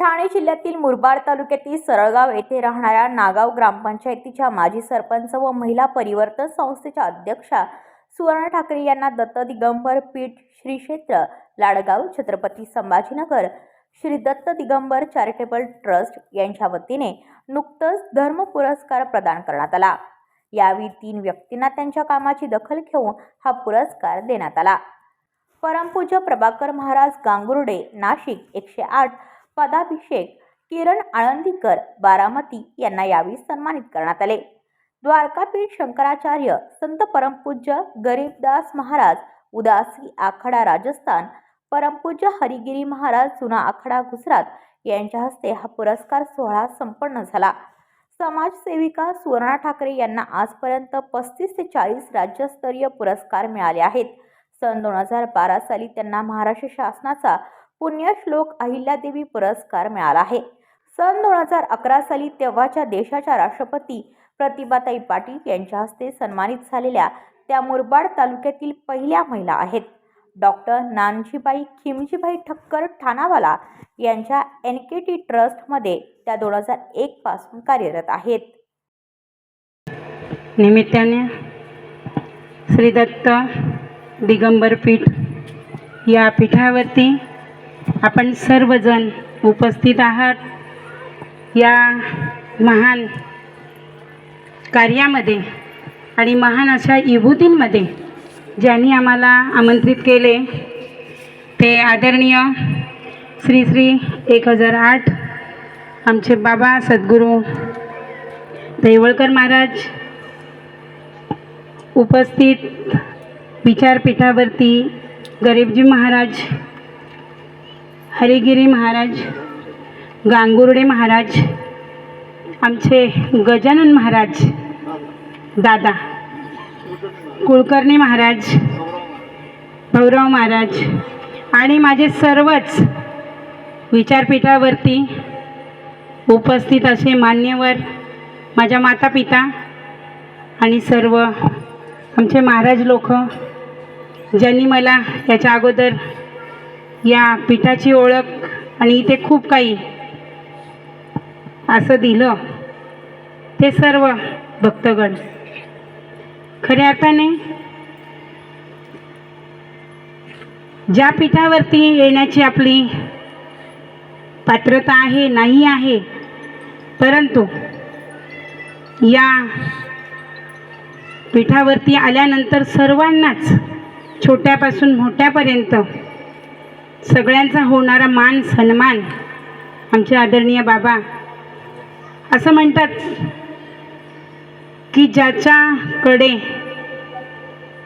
ठाणे जिल्ह्यातील मुरबाड तालुक्यातील सरळगाव येथे राहणाऱ्या नागाव ग्रामपंचायतीच्या माजी सरपंच व महिला परिवर्तन संस्थेच्या अध्यक्षा सुवर्ण ठाकरे यांना दत्त दिगंबर पीठ श्री क्षेत्र लाडगाव छत्रपती संभाजीनगर श्री दत्त दिगंबर चॅरिटेबल ट्रस्ट यांच्या वतीने नुकतंच धर्म पुरस्कार प्रदान करण्यात आला. यावेळी तीन व्यक्तींना त्यांच्या कामाची दखल घेऊन हा पुरस्कार देण्यात आला. परमपूज्य प्रभाकर महाराज गांगुर्डे नाशिक एकशे आठ पदाभिषेक किरण आळंदीकर बारामती यांना यावेळी सन्मानित करण्यात आले. द्वारकापीठ शंकराचार्य संत परमपूज्य गरीबदास महाराज उदासी आखाडा राजस्थान परमपूज्य हरिगिरी महाराज जुना आखाडा गुजरात यांच्या हस्ते हा पुरस्कार सोहळा संपन्न झाला. समाजसेविका सुवर्णा ठाकरे यांना आजपर्यंत पस्तीस ते चाळीस राज्यस्तरीय पुरस्कार मिळाले आहेत. सन दोन हजार बारा साली त्यांना महाराष्ट्र शासनाचा पुण्यश्लोक अहिल्यादेवी पुरस्कार मिळाला आहे. सन दोन हजार अकरा साली तेव्हाच्या देशाच्या राष्ट्रपती प्रतिभाताई पाटील यांच्या हस्ते सन्मानित झालेल्या त्या मुरबाड तालुक्यातील पहिल्या महिला आहेत. डॉक्टर नानजीबाई खिमजीबाई ठक्कर ठाणावाला यांच्या एन के टी ट्रस्टमध्ये त्या दोन हजार एक पासून कार्यरत आहेत. निमित्ताने श्री दत्त दिगंबर पीठ या पीठावरती आपण सर्वजण उपस्थित आहात. या महान कार्यामध्ये आणि महान अशा विभूतींमध्ये ज्यांनी आम्हाला आमंत्रित केले ते आदरणीय श्री श्री एक हजार आठ आमचे बाबा सद्गुरू दैवळकर महाराज उपस्थित विचारपीठावरती गरीबजी महाराज हरिगिरी महाराज गांगुर्डे महाराज आमचे गजानन महाराज दादा कुलकर्णी महाराज भैरव महाराज आणि माझे सर्वच विचारपीठावरती उपस्थित असे मान्यवर माझ्या माता पिता आणि सर्व आमचे महाराज लोक ज्यांनी मला याच्या अगोदर या पीठाची ओळख आणि इथे खूप काही असं दिलं. ते सर्व भक्तगण. खऱ्या अर्थाने ज्या पीठावरती येण्याची आपली पात्रता आहे नाही आहे परंतु या पीठावरती आल्यानंतर सर्वांनाच छोट्यापासून मोठ्यापर्यंत सगळ्यांचा होणारा मान सन्मान आमचे आदरणीय बाबा. असं म्हणतात की ज्याच्याकडे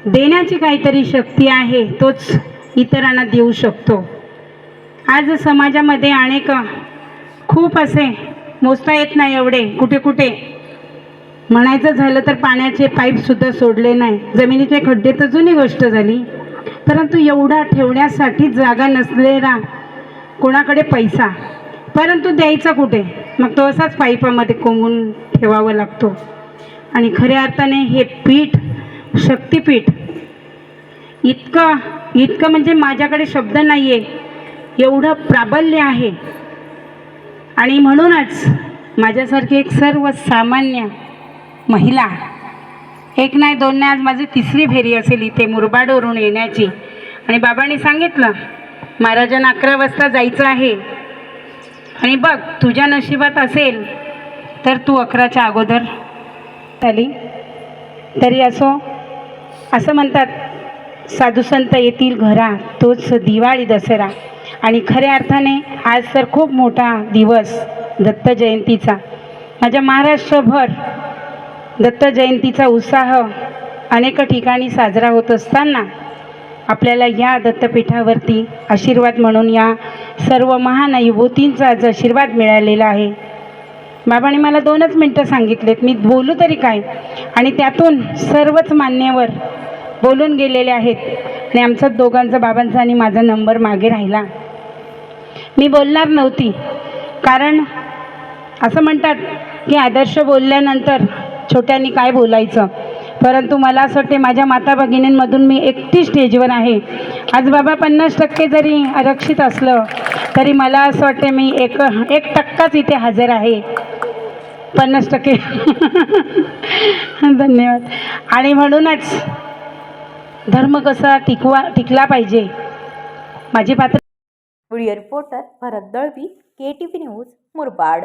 देण्याची काहीतरी शक्ती आहे तोच इतरांना देऊ शकतो. आज समाजामध्ये अनेक खूप असे मोजता येत नाही एवढे कुठे कुठे. म्हणायचं झालं तर पाण्याचे पाईपसुद्धा सोडले नाही. जमिनीचे खड्डे तर जुनी गोष्ट झाली. परंतु एवढा ठेवण्यासाठी जागा नसलेला कोणाकडे पैसा? परंतु द्यायचा कुठे? मग तो असाच पाईपामध्ये कोंबून ठेवावा लागतो. आणि खऱ्या अर्थाने हे पीठ शक्तिपीठ इतकं इतकं म्हणजे माझ्याकडे शब्द नाही आहे एवढं प्राबल्य आहे. आणि म्हणूनच माझ्यासारखी एक सर्वसामान्य महिला एक नाही दोन नाही आज माझी तिसरी फेरी असेल इथे मुरबाडवरून येण्याची. आणि बाबांनी सांगितलं महाराजांना अकरा वाजता जायचं आहे. आणि बघ तुझ्या नशिबात असेल तर तू अकराच्या अगोदर आली तरी असो असं म्हणतात साधुसंत येतील घरा तोच दिवाळी दसरा. आणि खऱ्या अर्थाने आज तर खूप मोठा दिवस दत्त जयंतीचा. माझ्या महाराष्ट्रभर दत्त जयंतीचा उत्साह अनेक ठिकाणी साजरा होत असताना आपल्याला या दत्तपीठावरती आशीर्वाद म्हणून या सर्व महान युवतींचा आज आशीर्वाद मिळालेला आहे. बाबाने मला दोनच मिनटं सांगितलेत. मी बोलू तरी काय? आणि त्यातून सर्वच मान्यवर बोलून गेलेले आहेत. आणि आमचाच दोघांचा बाबांचा आणि माझा नंबर मागे राहिला. मी बोलणार नव्हती. कारण असं म्हणतात की आदर्श बोलल्यानंतर छोट्यांनी काय बोलायचं? परंतु मला असं वाटते माझ्या माता भगिनींमधून मी एकटी स्टेजवर आहे. आज बाबा पन्नास टक्के जरी आरक्षित असलं तरी मला असं वाटते मी एक एक टक्काच इथे हजर आहे. पन्नास टक्के. धन्यवाद. आणि म्हणूनच धर्म कसा टिकवा टिकला पाहिजे? माझी पात्र video reporter Bharat Dalvi K T V news Murbad.